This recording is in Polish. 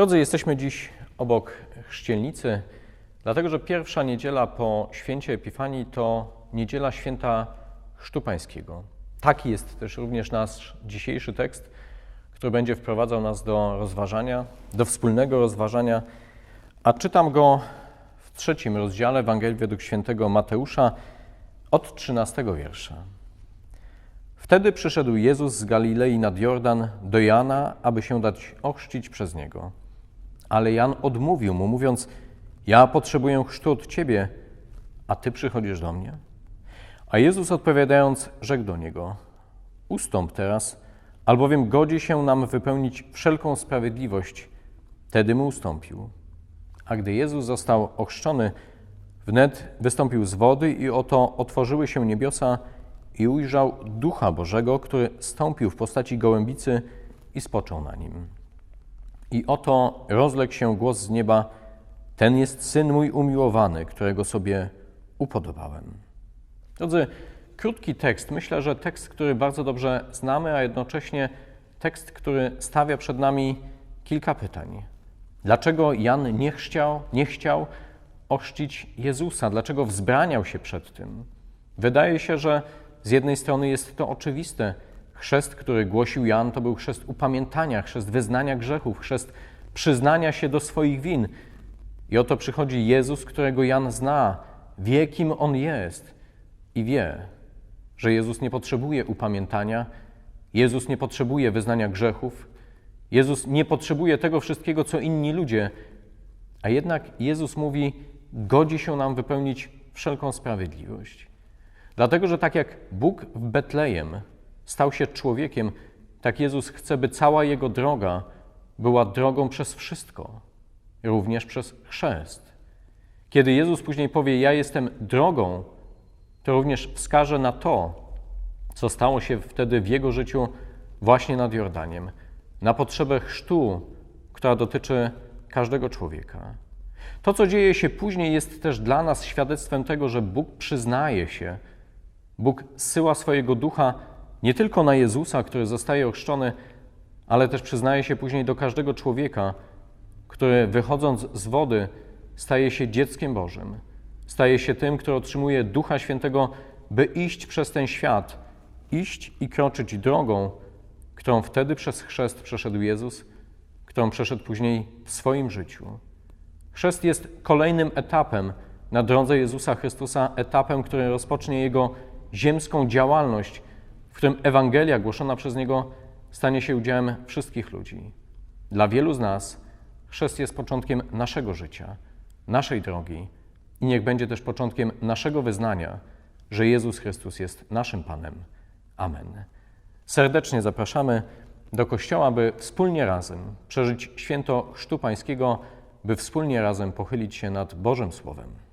Drodzy, jesteśmy dziś obok chrzcielnicy, dlatego że pierwsza niedziela po święcie Epifanii to niedziela święta Chrztu Pańskiego. Taki jest też również nasz dzisiejszy tekst, który będzie wprowadzał nas do rozważania, do wspólnego rozważania, a czytam go w trzecim rozdziale Ewangelii według świętego Mateusza od 13 wiersza. Wtedy przyszedł Jezus z Galilei nad Jordan do Jana, aby się dać ochrzcić przez niego. Ale Jan odmówił mu, mówiąc: Ja potrzebuję chrztu od ciebie, a ty przychodzisz do mnie. A Jezus odpowiadając, rzekł do niego: Ustąp teraz, albowiem godzi się nam wypełnić wszelką sprawiedliwość. Wtedy mu ustąpił. A gdy Jezus został ochrzczony, wnet wystąpił z wody, i oto otworzyły się niebiosa, i ujrzał Ducha Bożego, który stąpił w postaci gołębicy i spoczął na nim. I oto rozległ się głos z nieba: Ten jest syn mój umiłowany, którego sobie upodobałem. Drodzy, krótki tekst. Myślę, że tekst, który bardzo dobrze znamy, a jednocześnie tekst, który stawia przed nami kilka pytań. Dlaczego Jan nie chciał, nie chciał ochrzcić Jezusa? Dlaczego wzbraniał się przed tym? Wydaje się, że z jednej strony jest to oczywiste. Chrzest, który głosił Jan, to był chrzest upamiętania, chrzest wyznania grzechów, chrzest przyznania się do swoich win. I oto przychodzi Jezus, którego Jan zna, wie, kim on jest i wie, że Jezus nie potrzebuje upamiętania, Jezus nie potrzebuje wyznania grzechów, Jezus nie potrzebuje tego wszystkiego, co inni ludzie, a jednak Jezus mówi: godzi się nam wypełnić wszelką sprawiedliwość. Dlatego, że tak jak Bóg w Betlejem stał się człowiekiem, tak Jezus chce, by cała Jego droga była drogą przez wszystko, również przez chrzest. Kiedy Jezus później powie: Ja jestem drogą, to również wskaże na to, co stało się wtedy w Jego życiu właśnie nad Jordaniem, na potrzebę chrztu, która dotyczy każdego człowieka. To, co dzieje się później, jest też dla nas świadectwem tego, że Bóg przyznaje się, Bóg zsyła swojego ducha nie tylko na Jezusa, który zostaje ochrzczony, ale też przyznaje się później do każdego człowieka, który wychodząc z wody staje się dzieckiem Bożym, staje się tym, który otrzymuje Ducha Świętego, by iść przez ten świat, iść i kroczyć drogą, którą wtedy przez chrzest przeszedł Jezus, którą przeszedł później w swoim życiu. Chrzest jest kolejnym etapem na drodze Jezusa Chrystusa, etapem, który rozpocznie Jego ziemską działalność, którym Ewangelia głoszona przez Niego stanie się udziałem wszystkich ludzi. Dla wielu z nas chrzest jest początkiem naszego życia, naszej drogi i niech będzie też początkiem naszego wyznania, że Jezus Chrystus jest naszym Panem. Amen. Serdecznie zapraszamy do Kościoła, by wspólnie razem przeżyć święto Chrztu Pańskiego, by wspólnie razem pochylić się nad Bożym Słowem.